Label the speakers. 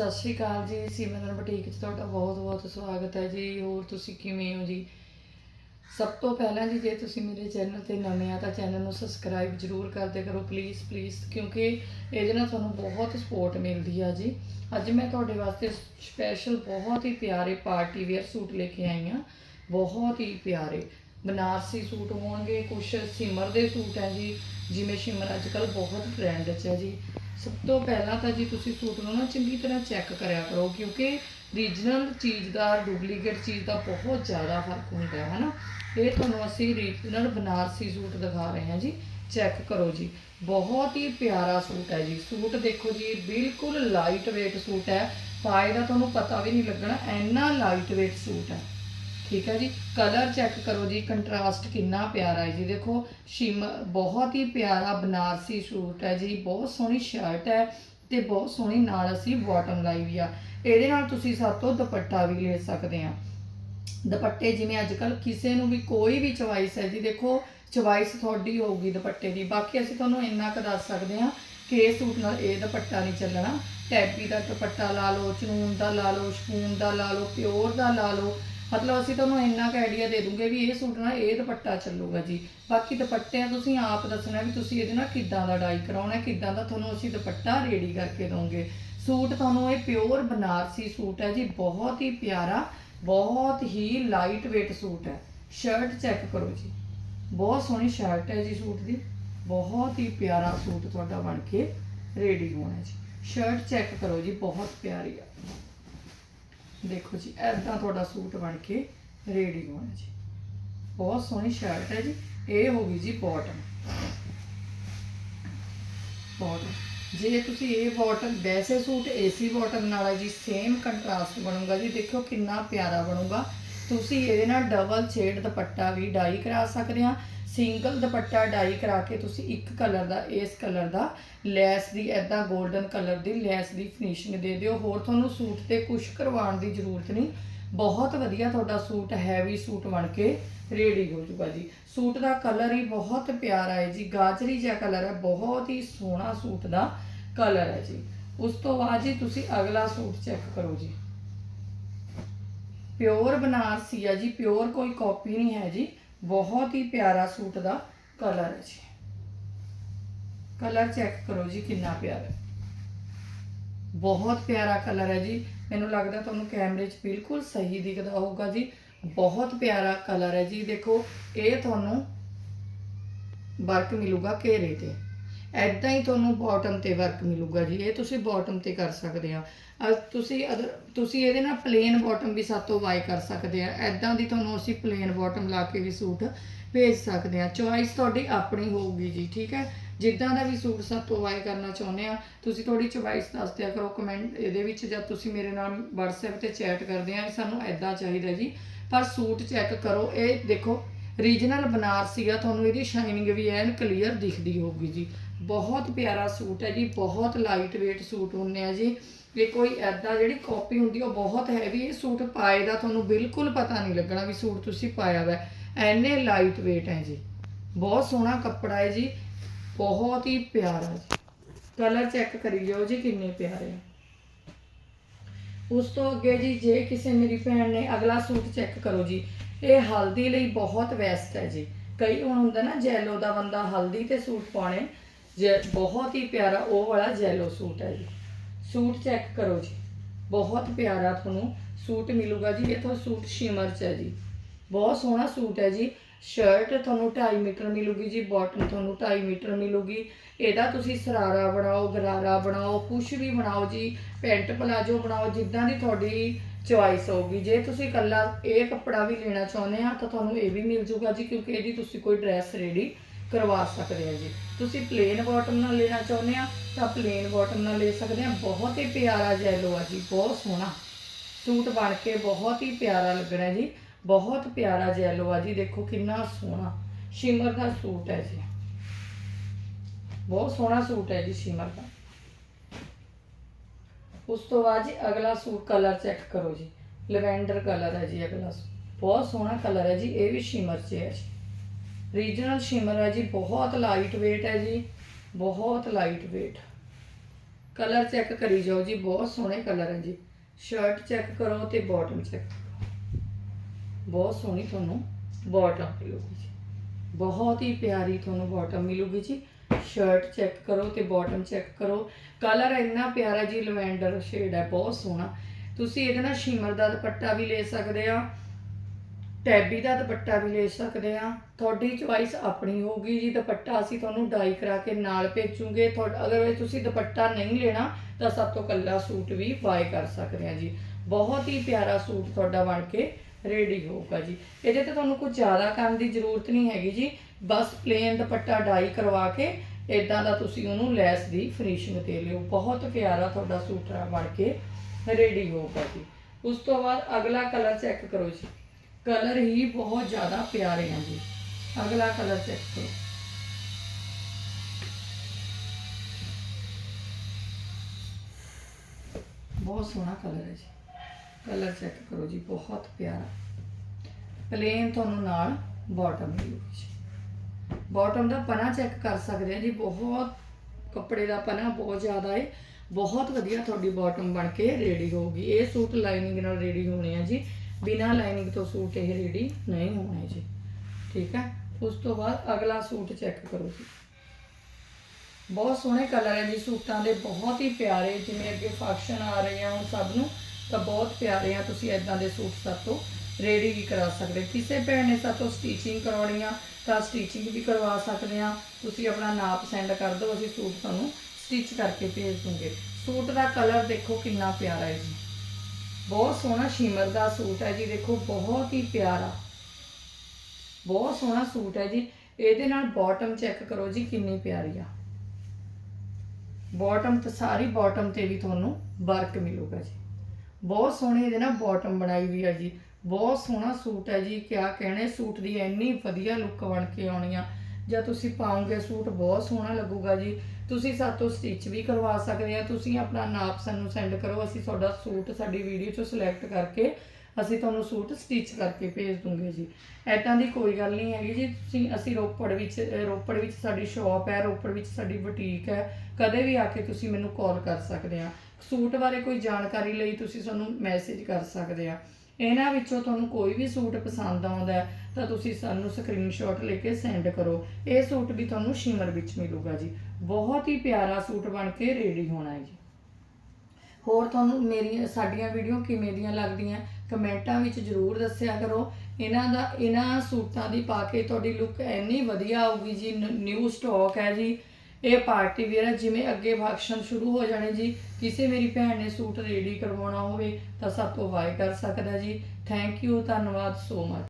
Speaker 1: ਸਤਿ ਸ਼੍ਰੀ ਅਕਾਲ ਜੀ ਸਿਮਰਨ ਬੁਟੀਕ 'ਚ ਤੁਹਾਡਾ ਬਹੁਤ-ਬਹੁਤ ਸਵਾਗਤ ਹੈ ਜੀ। ਹੋਰ ਤੁਸੀਂ ਕਿਵੇਂ ਹੋ ਜੀ? ਸਭ ਤੋਂ ਪਹਿਲਾਂ ਜੀ, ਜੇ ਤੁਸੀਂ ਮੇਰੇ ਚੈਨਲ ਤੇ ਨਵੇਂ ਆ ਤਾਂ ਚੈਨਲ ਨੂੰ ਸਬਸਕ੍ਰਾਈਬ ਜਰੂਰ ਕਰਦੇ ਕਰੋ ਪਲੀਜ਼ ਪਲੀਜ਼ ਕਿਉਂਕਿ ਇਹਦੇ ਨਾਲ ਤੁਹਾਨੂੰ ਬਹੁਤ ਸਪੋਰਟ ਮਿਲਦੀ ਆ ਜੀ। ਅੱਜ ਮੈਂ ਤੁਹਾਡੇ ਵਾਸਤੇ ਸਪੈਸ਼ਲ ਬਹੁਤ ਹੀ ਪਿਆਰੇ ਪਾਰਟੀ ਵੇਅਰ ਸੂਟ ਲੈ ਕੇ ਆਈ ਹਾਂ। ਬਹੁਤ ਹੀ ਪਿਆਰੇ। ਬਨਾਰਸੀ ਸੂਟ ਹੋਣਗੇ ਕੁਝ ਸਿਮਰ ਦੇ ਸੂਟ ਹੈ ਜੀ, ਜਿਵੇਂ ਸਿਮਰ ਅੱਜ ਕੱਲ ਬਹੁਤ ਟ੍ਰੈਂਡ 'ਚ ਹੈ ਜੀ। ਸਭ ਤੋਂ ਪਹਿਲਾਂ ਤਾਂ ਜੀ ਤੁਸੀਂ ਸੂਟ ਨੂੰ ਨਾ ਚੰਗੀ ਤਰ੍ਹਾਂ ਚੈੱਕ ਕਰਿਆ ਕਰੋ, ਕਿਉਂਕਿ ਰੀਜਨਲ ਚੀਜ਼ ਦਾ ਡੁਪਲੀਕੇਟ ਚੀਜ਼ ਦਾ ਬਹੁਤ ਜ਼ਿਆਦਾ ਫ਼ਰਕ ਹੁੰਦਾ ਹੈ ਨਾ ਇਹ ਤੁਹਾਨੂੰ ਅਸੀਂ ਰੀਜਨਲ ਬਨਾਰਸੀ ਸੂਟ ਦਿਖਾ ਰਹੇ ਹਾਂ ਜੀ ਚੈੱਕ ਕਰੋ ਜੀ। ਬਹੁਤ ਹੀ ਪਿਆਰਾ ਸੂਟ ਹੈ ਜੀ। ਸੂਟ ਦੇਖੋ ਜੀ, ਬਿਲਕੁਲ ਲਾਈਟ weight ਸੂਟ ਹੈ। ਪਾਏ ਦਾ ਤੁਹਾਨੂੰ ਪਤਾ ਵੀ ਨਹੀਂ ਲੱਗਣਾ, ਇੰਨਾ ਲਾਈਟ weight ਸੂਟ ਹੈ। ਠੀਕ ਹੈ ਜੀ। ਕਲਰ ਚੈੱਕ ਕਰੋ ਜੀ ਕੰਟਰਾਸਟ ਕਿੰਨਾ ਪਿਆਰਾ ਹੈ ਜੀ। ਦੇਖੋ ਸ਼ਿਮ ਬਹੁਤ ਹੀ ਪਿਆਰਾ ਬਨਾਰਸੀ ਸੂਟ ਹੈ ਜੀ। ਬਹੁਤ ਸੋਹਣੀ ਸ਼ਰਟ ਹੈ ਤੇ ਬਹੁਤ ਸੋਹਣੀ ਨਾਲ ਅਸੀਂ ਬਾਟਮ ਲਾਈ ਵੀ ਆ। ਇਹਦੇ ਨਾਲ ਤੁਸੀਂ ਸਾਤੋਂ ਦੁਪੱਟਾ ਵੀ ਲੈ ਸਕਦੇ ਆ। ਦੁਪੱਟੇ ਜਿਵੇਂ ਅੱਜ ਕੱਲ ਕਿਸੇ ਨੂੰ ਵੀ ਕੋਈ ਵੀ ਚੁਆਇਸ ਹੈ ਜੀ, ਦੇਖੋ ਚੁਆਇਸ ਤੁਹਾਡੀ ਹੋਊਗੀ ਦੁਪੱਟੇ ਦੀ। ਬਾਕੀ ਅਸੀਂ ਤੁਹਾਨੂੰ ਇੰਨਾ ਕੁ ਦੱਸ ਸਕਦੇ ਹਾਂ ਕਿ ਇਹ ਸੂਟ ਨਾਲ ਇਹ ਦੁਪੱਟਾ ਨਹੀਂ ਚੱਲਣਾ। ਟੈਪੀ ਦਾ ਦੁਪੱਟਾ ਲਾ ਲਓ, ਚਨੂਨ ਦਾ ਲਾ ਲਓ ਸ਼ਪੂਨ ਦਾ ਲਾ ਲਓ, ਪਿਓਰ ਦਾ ਲਾ ਲਓ। ਮਤਲਬ ਅਸੀਂ ਤੁਹਾਨੂੰ ਇੰਨਾ ਕੁ ਆਈਡੀਆ ਦੇ ਦੂੰਗੇ ਵੀ ਇਹ ਸੂਟ ਨਾਲ ਇਹ ਦੁਪੱਟਾ ਚੱਲੂਗਾ ਜੀ। ਬਾਕੀ ਦੁਪੱਟਿਆਂ ਤੁਸੀਂ ਆਪ ਦੱਸਣਾ ਵੀ ਤੁਸੀਂ ਇਹਦੇ ਨਾਲ ਕਿੱਦਾਂ ਦਾ ਡਾਈ ਕਰਾਉਣਾ, ਕਿੱਦਾਂ ਦਾ ਤੁਹਾਨੂੰ ਅਸੀਂ ਦੁਪੱਟਾ ਰੈਡੀ ਕਰਕੇ ਦਵਾਂਗੇ। ਸੂਟ ਤੁਹਾਨੂੰ ਇਹ ਪਿਓਰ ਬਨਾਰਸੀ ਸੂਟ ਹੈ ਜੀ, ਬਹੁਤ ਹੀ ਪਿਆਰਾ, ਬਹੁਤ ਹੀ ਲਾਈਟ weight ਸੂਟ ਹੈ। ਸ਼ਰਟ ਚੈੱਕ ਕਰੋ ਜੀ। ਬਹੁਤ ਸੋਹਣੀ ਸ਼ਰਟ ਹੈ ਜੀ ਸੂਟ ਦੀ। ਬਹੁਤ ਹੀ ਪਿਆਰਾ ਸੂਟ ਤੁਹਾਡਾ ਬਣ ਕੇ ਰੈਡੀ ਹੋਣਾ ਜੀ। ਸ਼ਰਟ ਚੈੱਕ ਕਰੋ ਜੀ, ਬਹੁਤ ਪਿਆਰੀ ਆ। ਦੇਖੋ ਜੀ ਐਦਾਂ ਤੁਹਾਡਾ ਸੂਟ ਬਣ ਕੇ ਰੈਡੀ ਹੋਣਾ ਜੀ। ਬਹੁਤ ਸੋਹਣੀ ਸ਼ਰਟ ਹੈ ਜੀ, ਇਹ ਹੋ ਗਈ ਜੀ ਬਾਟਮ ਬਾਟਮ ਜੇ ਤੁਸੀਂ ਇਹ ਬਾਟਮ ਵੈਸੇ ਸੂਟ ਏਸੀ ਬਾਟਮ ਨਾਲ ਹੈ ਜੀ ਸੇਮ ਕੰਟਰਾਸਟ ਬਣੂਗਾ ਜੀ। ਦੇਖੋ ਕਿੰਨਾ ਪਿਆਰਾ ਬਣੂਗਾ। ਤੁਸੀਂ ਇਹਦੇ ਨਾਲ ਡਬਲ ਸ਼ੇਡ ਦੁਪੱਟਾ ਵੀ ਡਾਈ ਕਰਾ ਸਕਦੇ ਆ ਸਿੰਗਲ ਦੁਪੱਟਾ ਡਾਈ ਕਰਾ ਕੇ ਤੁਸੀਂ ਇੱਕ ਕਲਰ ਦਾ, ਇਸ ਕਲਰ ਦਾ ਲੈਸ ਦੀ ਐਦਾਂ 골ਡਨ ਕਲਰ ਦੀ ਲੈਸ ਦੀ ਫਿਨਿਸ਼ਿੰਗ ਦੇ ਦਿਓ। ਹੋਰ ਤੁਹਾਨੂੰ ਸੂਟ ਤੇ ਕੁਝ ਕਰਵਾਉਣ ਦੀ ਜ਼ਰੂਰਤ ਨਹੀਂ। ਬਹੁਤ ਵਧੀਆ ਤੁਹਾਡਾ ਸੂਟ ਹੈਵੀ ਸੂਟ ਬਣ ਕੇ ਰੈਡੀ ਹੋ ਜਾਊਗਾ ਜੀ। ਸੂਟ ਦਾ ਕਲਰ ਹੀ ਬਹੁਤ ਪਿਆਰਾ ਹੈ ਜੀ। ਗਾਜਰੀ ਜਿਹਾ ਕਲਰ ਹੈ। ਬਹੁਤ ਹੀ ਸੋਹਣਾ ਸੂਟ ਦਾ ਕਲਰ ਹੈ ਜੀ। ਉਸ ਤੋਂ ਬਾਅਦ ਜੀ ਤੁਸੀਂ ਅਗਲਾ ਸੂਟ ਚੈੱਕ ਕਰੋ ਜੀ। ਪਿਓਰ ਬਨਾਰਸੀ ਆ ਜੀ। ਪਿਓਰ ਕੋਈ ਕਾਪੀ ਨਹੀਂ ਹੈ ਜੀ। ਬਹੁਤ ਹੀ ਪਿਆਰਾ ਸੂਟ ਦਾ ਕਲਰ ਹੈ ਜੀ। ਕਲਰ ਚੈੱਕ ਕਰੋ ਜੀ, ਕਿੰਨਾ ਪਿਆਰਾ ਹੈ। ਬਹੁਤ ਪਿਆਰਾ ਕਲਰ ਹੈ ਜੀ। ਮੈਨੂੰ ਲੱਗਦਾ ਤੁਹਾਨੂੰ ਕੈਮਰੇ 'ਚ ਬਿਲਕੁਲ ਸਹੀ ਦਿਖਦਾ ਹੋਊਗਾ ਜੀ। ਬਹੁਤ ਪਿਆਰਾ ਕਲਰ ਹੈ ਜੀ। ਦੇਖੋ, ਇਹ ਤੁਹਾਨੂੰ ਵਰਕ ਮਿਲੂਗਾ ਘੇਰੇ ਤੇ। ਐਦਾਂ ਹੀ ਤੁਹਾਨੂੰ ਬਾਟਮ ਤੇ ਵਰਕ ਮਿਲੂਗਾ ਜੀ, ਇਹ ਤੁਸੀਂ ਬਾਟਮ ਤੇ ਕਰ ਸਕਦੇ ਆ। ਅ ਤੁਸੀਂ ਅਦਰ ਤੁਸੀਂ ਇਹਦੇ ਨਾਲ ਪਲੇਨ ਬਾਟਮ ਵੀ ਸਾਤੋਂ ਬਾਈ ਕਰ ਸਕਦੇ ਆ। ਐਦਾਂ ਦੀ ਤੁਹਾਨੂੰ ਅਸੀਂ ਪਲੇਨ ਬਾਟਮ ਲਾ ਕੇ ਵੀ ਸੂਟ ਭੇਜ ਸਕਦੇ ਆ। ਚੁਆਇਸ ਤੁਹਾਡੀ ਆਪਣੀ ਹੋਊਗੀ ਜੀ, ਠੀਕ ਹੈ? ਜਿੱਦਾਂ ਦਾ ਵੀ ਸੂਟ ਸਾਤੋਂ ਬਾਈ ਕਰਨਾ ਚਾਹੁੰਦੇ ਆ, ਤੁਸੀਂ ਥੋੜੀ ਚੁਆਇਸ ਦੱਸ ਦਿਆ ਕਰੋ। ਕਮੈਂਟ ਇਹਦੇ ਵਿੱਚ ਜਦ ਤੁਸੀਂ ਮੇਰੇ ਨਾਲ WhatsApp ਤੇ ਚੈਟ ਕਰਦੇ ਆ, ਸਾਨੂੰ ਐਦਾਂ ਚਾਹੀਦਾ ਜੀ। ਪਰ ਸੂਟ ਚੈੱਕ ਕਰੋ, ਇਹ ਦੇਖੋ ਰੀਜਨਲ ਬਨਾਰਸੀ ਆ, ਤੁਹਾਨੂੰ ਇਹਦੀ ਸ਼ਾਈਨਿੰਗ ਵੀ ਐਨ ਕਲੀਅਰ ਦਿਖਦੀ ਹੋਊਗੀ ਜੀ। ਬਹੁਤ ਪਿਆਰਾ ਸੂਟ ਹੈ ਜੀ, ਬਹੁਤ ਲਾਈਟ weight ਸੂਟ ਹੁੰਨੇ ਆ ਜੀ। ਇਹ ਕੋਈ ਐਦਾਂ ਜਿਹੜੀ ਕਾਪੀ ਹੁੰਦੀ, ਉਹ ਬਹੁਤ ਹੈਵੀ ਇਹ ਸੂਟ ਪਾਏ ਦਾ ਤੁਹਾਨੂੰ ਬਿਲਕੁਲ ਪਤਾ ਨਹੀਂ ਲੱਗਣਾ ਵੀ ਸੂਟ ਤੁਸੀਂ ਪਾਇਆ ਵਾ। ਐਨੇ ਲਾਈਟ weight ਹੈ ਜੀ। ਬਹੁਤ ਸੋਹਣਾ ਕੱਪੜਾ ਹੈ ਜੀ। ਬਹੁਤ ਹੀ ਪਿਆਰਾ ਜੀ। ਕਲਰ ਚੈੱਕ ਕਰੀ ਜਾਓ ਜੀ, ਕਿੰਨੇ ਪਿਆਰੇ ਆ। ਉਸ ਤੋਂ ਅੱਗੇ ਜੀ, ਜੇ ਕਿਸੇ ਮੇਰੀ ਭੈਣ ਨੇ ਅਗਲਾ ਸੂਟ ਚੈੱਕ ਕਰੋ ਜੀ, ਇਹ ਹਲਦੀ ਲਈ ਬਹੁਤ ਬੈਸਟ ਹੈ ਜੀ। ਕਈ ਹੁਣ ਹੁੰਦਾ ਨਾ ਜੈਲੋ ਦਾ ਬੰਦਾ ਹਲਦੀ ਤੇ ਸੂਟ ਪਾਉਣੇ ਜੈ ਬਹੁਤ ਹੀ ਪਿਆਰਾ ਉਹ ਵਾਲਾ ਜੈਲੋ ਸੂਟ ਹੈ ਜੀ। ਸੂਟ ਚੈੱਕ ਕਰੋ ਜੀ। ਬਹੁਤ ਪਿਆਰਾ ਤੁਹਾਨੂੰ ਸੂਟ ਮਿਲੂਗਾ ਜੀ। ਇਹ ਤਾਂ ਸੂਟ ਸ਼ਿਮਰ ਚ ਹੈ ਜੀ। ਬਹੁਤ ਸੋਹਣਾ ਸੂਟ ਹੈ ਜੀ। ਸ਼ਰਟ ਤੁਹਾਨੂੰ 2.5 ਮੀਟਰ ਮਿਲੂਗੀ ਜੀ। ਬਾਟਮ ਤੁਹਾਨੂੰ 2.5 ਮੀਟਰ ਮਿਲੂਗੀ। ਇਹਦਾ ਤੁਸੀਂ ਸਰਾਰਾ ਬਣਾਓ, ਗਰਾਰਾ ਬਣਾਓ, ਕੁਛ ਵੀ ਬਣਾਓ ਜੀ। ਪੈਂਟ ਪਲਾਜੋ ਬਣਾਓ, ਜਿੱਦਾਂ ਦੀ ਤੁਹਾਡੀ ਚੁਆਇਸ ਹੋਊਗੀ। ਜੇ ਤੁਸੀਂ ਇਕੱਲਾ ਇਹ ਕੱਪੜਾ ਵੀ ਲੈਣਾ ਚਾਹੁੰਦੇ ਆ ਤਾਂ ਤੁਹਾਨੂੰ ਇਹ ਵੀ ਮਿਲ ਜੂਗਾ ਜੀ, ਕਿਉਂਕਿ ਇਹਦੀ ਤੁਸੀਂ ਕੋਈ ਡਰੈਸ ਰੈਡੀ ਕਰਵਾ ਸਕਦੇ ਹਾਂ ਜੀ। ਤੁਸੀਂ ਪਲੇਨ ਬਾਟਮ ਨਾਲ ਲੈਣਾ ਚਾਹੁੰਦੇ ਆ ਤਾਂ ਪਲੇਨ ਬਾਟਮ ਨਾਲ ਲੈ ਸਕਦੇ ਆ। ਬਹੁਤ ਹੀ ਪਿਆਰਾ ਜੈਲੋ ਆ ਜੀ, ਬਹੁਤ ਸੋਹਣਾ। ਸੂਟ ਬਣ ਕੇ ਬਹੁਤ ਹੀ ਪਿਆਰਾ ਲੱਗਣਾ ਜੀ। ਬਹੁਤ ਪਿਆਰਾ ਜੈਲੋ ਆ ਜੀ, ਦੇਖੋ ਕਿੰਨਾ ਸੋਹਣਾ। ਸ਼ਿਮਰ ਦਾ ਸੂਟ ਹੈ ਜੀ। ਬਹੁਤ ਸੋਹਣਾ ਸੂਟ ਹੈ ਜੀ ਸ਼ਿਮਰ ਦਾ। ਉਸ ਤੋਂ ਬਾਅਦ ਜੀ ਅਗਲਾ ਸੂਟ ਕਲਰ ਚੈੱਕ ਕਰੋ ਜੀ। ਲਵੈਂਡਰ ਕਲਰ ਹੈ ਜੀ ਅਗਲਾ ਸੂਟ। ਬਹੁਤ ਸੋਹਣਾ ਕਲਰ ਹੈ ਜੀ, ਇਹ ਵੀ ਸ਼ਿਮਰ 'ਚ ਹੈ ਜੀ। ਰੀਜਨਲ ਸ਼ਿਮਰ ਹੈ ਜੀ ਬਹੁਤ ਲਾਈਟ weight ਹੈ ਜੀ, ਬਹੁਤ ਲਾਈਟ weight ਕਲਰ ਚੈੱਕ ਕਰੀ ਜਾਓ ਜੀ, ਬਹੁਤ ਸੋਹਣੇ ਕਲਰ ਹੈ ਜੀ। ਸ਼ਰਟ ਚੈੱਕ ਕਰੋ ਤੇ ਬਾਟਮ ਚੈੱਕ ਬਹੁਤ ਸੋਹਣੀ ਤੁਹਾਨੂੰ ਬਾਟਮ ਮਿਲੂਗੀ ਜੀ। ਬਹੁਤ ਹੀ ਪਿਆਰੀ ਤੁਹਾਨੂੰ ਬਾਟਮ ਮਿਲੂਗੀ ਜੀ। ਸ਼ਰਟ ਚੈੱਕ ਕਰੋ ਤੇ ਬਾਟਮ ਚੈੱਕ ਕਰੋ। ਕਲਰ ਇੰਨਾ ਪਿਆਰਾ ਜੀ, ਲਵੈਂਡਰ ਸ਼ੇਡ ਹੈ, ਬਹੁਤ ਸੋਹਣਾ। ਤੁਸੀਂ ਇਹਦੇ ਨਾਲ ਸ਼ਿਮਰ ਦਾ ਦੁਪੱਟਾ ਵੀ ਲੈ ਸਕਦੇ ਆ। ਟੈਬੀ ਦਾ ਦੁਪੱਟਾ ਵੀ ਲੈ ਸਕਦੇ ਆ ਤੁਹਾਡੀ ਚੁਆਇਸ ਆਪਣੀ ਹੋਊਗੀ ਜੀ, ਦੁਪੱਟਾ ਅਸੀਂ ਤੁਹਾਨੂੰ ਡਾਈ ਕਰਾ ਕੇ ਨਾਲ ਭੇਜੂਗੇ। ਤੁਹਾਡਾ, ਅਗਰ ਤੁਸੀਂ ਦੁਪੱਟਾ ਨਹੀਂ ਲੈਣਾ, ਤਾਂ ਸਭ ਤੋਂ ਕੱਲਾ ਸੂਟ ਵੀ ਬਾਏ ਕਰ ਸਕਦੇ ਆ ਜੀ। ਬਹੁਤ ਹੀ ਪਿਆਰਾ ਸੂਟ ਤੁਹਾਡਾ ਬਣ ਕੇ ਰੈਡੀ ਹੋਊਗਾ ਜੀ। ਇਹਦੇ ਤੇ ਤੁਹਾਨੂੰ ਕੁਝ ਜ਼ਿਆਦਾ ਕਰਨ ਦੀ ਜ਼ਰੂਰਤ ਨਹੀਂ ਹੈਗੀ ਜੀ। ਬਸ ਪਲੇਨ ਦੁਪੱਟਾ ਡਾਈ ਕਰਵਾ ਕੇ ਇਦਾਂ ਦਾ ਤੁਸੀਂ ਉਹਨੂੰ ਲੈਸ ਦੀ ਫਿਨਿਸ਼ਿੰਗ ਦੇ ਲਿਓ। ਬਹੁਤ ਪਿਆਰਾ ਤੁਹਾਡਾ ਸੂਟ ਬਣ ਕੇ ਰੈਡੀ ਹੋਊਗਾ ਜੀ। ਉਸ ਤੋਂ ਬਾਅਦ ਅਗਲਾ ਕਲਰ ਚੈੱਕ ਕਰੋ ਜੀ। ਕਲਰ ਹੀ ਬਹੁਤ ਜ਼ਿਆਦਾ ਪਿਆਰੇ ਆ ਜੀ। ਅਗਲਾ ਕਲਰ ਚੈੱਕ ਕਰੋ। ਬਹੁਤ ਸੋਹਣਾ ਕਲਰ ਹੈ ਜੀ। ਕਲਰ ਚੈੱਕ ਕਰੋ ਜੀ, ਬਹੁਤ ਪਿਆਰਾ। ਪਲੇਨ ਤੁਹਾਨੂੰ ਨਾਲ ਬਾਟਮ ਮਿਲੂਗੀ ਜੀ ਬਾਟਮ ਦਾ ਪਨਾ ਚੈੱਕ ਕਰ ਸਕਦੇ ਆ ਜੀ, ਬਹੁਤ ਕੱਪੜੇ ਦਾ ਪਨਾ ਬਹੁਤ ਜ਼ਿਆਦਾ ਹੈ ਬਹੁਤ ਵਧੀਆ ਤੁਹਾਡੀ ਬਾਟਮ ਬਣ ਕੇ ਰੈਡੀ ਹੋਊਗੀ। ਇਹ ਸੂਟ ਲਾਈਨਿੰਗ ਨਾਲ ਰੈਡੀ ਹੋਣੇ ਆ ਜੀ। ਬਿਨਾ ਲਾਈਨਿੰਗ ਤੋਂ ਸੂਟ ਇਹ ਰੈਡੀ ਨਹੀਂ ਹੋਣੇ ਜੀ। ਠੀਕ ਹੈ? ਉਸ ਤੋਂ ਬਾਅਦ ਅਗਲਾ ਸੂਟ ਚੈੱਕ ਕਰੋ ਜੀ। ਬਹੁਤ ਸੋਹਣੇ ਕਲਰ ਹੈ ਜੀ ਸੂਟਾਂ ਦੇ, ਬਹੁਤ ਹੀ ਪਿਆਰੇ, ਜਿਵੇਂ ਅੱਗੇ ਫੰਕਸ਼ਨ ਆ ਰਹੇ ਆ ਹੁਣ ਸਭ ਨੂੰ, ਤਾਂ ਬਹੁਤ ਪਿਆਰੇ ਆ, ਤੁਸੀਂ ਇਦਾਂ ਦੇ ਸੂਟ ਸਾਤੋਂ ਰੈਡੀ ਵੀ ਕਰਾ ਸਕਦੇ। ਕਿਸੇ ਭੈਣ ਨੇ ਸਾਤੋਂ ਸਟੀਚਿੰਗ ਕਰਵਾਉਣੀ ਆ, ਤਾਂ ਸਟੀਚਿੰਗ ਵੀ ਕਰਵਾ ਸਕਦੇ ਆ। ਤੁਸੀਂ ਆਪਣਾ ਨਾਪ ਸੈਂਡ ਕਰ ਦਿਓ, ਅਸੀਂ ਸੂਟ ਤੁਹਾਨੂੰ ਸਟਿਚ ਕਰਕੇ ਭੇਜ ਦੂੰਗੇ। ਸੂਟ ਦਾ ਕਲਰ ਦੇਖੋ ਕਿੰਨਾ ਪਿਆਰਾ ਹੈ ਜੀ। ਬਹੁਤ ਸੋਹਣਾ ਸ਼ਿਮਰ ਦਾ ਸੂਟ ਹੈ ਜੀ, ਦੇਖੋ ਬਹੁਤ ਹੀ ਪਿਆਰਾ। ਬਹੁਤ ਸੋਹਣਾ ਸੂਟ ਹੈ ਜੀ, ਇਹਦੇ ਨਾਲ ਬਾਟਮ ਚੈੱਕ ਕਰੋ ਜੀ ਕਿੰਨੀ ਪਿਆਰੀ ਆ। ਬਾਟਮ ਤੇ ਸਾਰੀ ਬਾਟਮ ਤੇ ਵੀ ਤੁਹਾਨੂੰ ਵਰਕ ਮਿਲੂਗਾ ਜੀ। ਬਹੁਤ ਸੋਹਣੀ ਇਹਦੇ ਨਾਲ ਬਾਟਮ ਬਣਾਈ ਵੀ ਹੈ ਜੀ। ਬਹੁਤ ਸੋਹਣਾ ਸੂਟ ਹੈ ਜੀ, ਕਿਆ ਕਹਿਣੇ, ਸੂਟ ਦੀ ਇੰਨੀ ਵਧੀਆ ਲੁੱਕ ਬਣ ਕੇ ਆਉਣੀ ਆ। ਜਾਂ ਤੁਸੀਂ ਪਾਉਂਗੇ ਸੂਟ, ਬਹੁਤ ਸੋਹਣਾ ਲੱਗੂਗਾ ਜੀ। ਤੁਸੀਂ ਸਾਤੋਂ ਸਟਿਚ ਵੀ ਕਰਵਾ ਸਕਦੇ ਆ। ਤੁਸੀਂ ਆਪਣਾ ਨਾਪ ਸਾਨੂੰ ਸੈਂਡ ਕਰੋ। ਅਸੀਂ ਤੁਹਾਡਾ ਸੂਟ, ਸਾਡੀ ਵੀਡੀਓ ਚੋਂ ਸਿਲੈਕਟ ਕਰਕੇ ਅਸੀਂ ਤੁਹਾਨੂੰ ਸੂਟ ਸਟਿਚ ਕਰਕੇ ਭੇਜ ਦੂੰਗੇ ਜੀ। ਐਦਾਂ ਦੀ ਕੋਈ ਗੱਲ ਨਹੀਂ ਹੈਗੀ ਜੀ। ਤੁਸੀਂ, ਅਸੀਂ ਰੋਪੜ ਵਿੱਚ ਰੋਪੜ ਵਿੱਚ ਸਾਡੀ ਸ਼ਾਪ ਹੈ। ਰੋਪੜ ਵਿੱਚ ਸਾਡੀ ਬੁਟੀਕ ਹੈ। ਕਦੇ ਵੀ ਆ ਕੇ ਤੁਸੀਂ ਮੈਨੂੰ ਕਾਲ ਕਰ ਸਕਦੇ ਆ। ਸੂਟ ਬਾਰੇ ਕੋਈ ਜਾਣਕਾਰੀ ਲਈ ਤੁਸੀਂ ਸਾਨੂੰ ਮੈਸੇਜ ਕਰ ਸਕਦੇ ਆ। ਇਹਨਾਂ ਵਿੱਚੋਂ ਤੁਹਾਨੂੰ ਕੋਈ ਵੀ ਸੂਟ ਪਸੰਦ ਆਉਂਦਾ ਤਾਂ ਤੁਸੀਂ ਸਾਨੂੰ ਸਕਰੀਨਸ਼ਾਟ ਲੈ ਕੇ ਸੈਂਡ ਕਰੋ। ਇਹ ਸੂਟ ਵੀ ਤੁਹਾਨੂੰ ਸ਼ਿਮਰ ਵਿੱਚ ਮਿਲੂਗਾ ਜੀ। ਬਹੁਤ ਹੀ ਪਿਆਰਾ ਸੂਟ ਬਣ ਕੇ ਰੈਡੀ ਹੋਣਾ ਹੈ ਜੀ। ਹੋਰ ਤੁਹਾਨੂੰ ਮੇਰੀਆਂ ਸਾਡੀਆਂ ਵੀਡੀਓ ਕਿਵੇਂ ਦੀਆਂ ਲੱਗਦੀਆਂ, ਕਮੈਂਟਾਂ ਵਿੱਚ ਜਰੂਰ ਦੱਸਿਆ ਕਰੋ। ਇਹਨਾਂ ਦਾ, ਇਹਨਾਂ ਸੂਟਾਂ ਦੀ ਪਾ ਕੇ ਤੁਹਾਡੀ ਲੁੱਕ ਇੰਨੀ ਵਧੀਆ ਆਊਗੀ ਜੀ ਨਿਊ ਸਟਾਕ ਹੈ ਜੀ। ਇਹ ਪਾਰਟੀ ਵੇਅਰ ਜਿਵੇਂ ਅੱਗੇ ਫੰਕਸ਼ਨ ਸ਼ੁਰੂ ਹੋ ਜਾਣੇ ਜੀ, ਕਿਸੇ ਮੇਰੀ ਭੈਣ ਨੇ ਸੂਟ ਰੈਡੀ ਕਰਵਾਉਣਾ ਹੋਵੇ ਤਾਂ ਸਭ ਤੋਂ ਵਾਈ ਕਰ ਸਕਦਾ ਜੀ। ਥੈਂਕ ਯੂ ਧੰਨਵਾਦ ਸੋ ਮਚ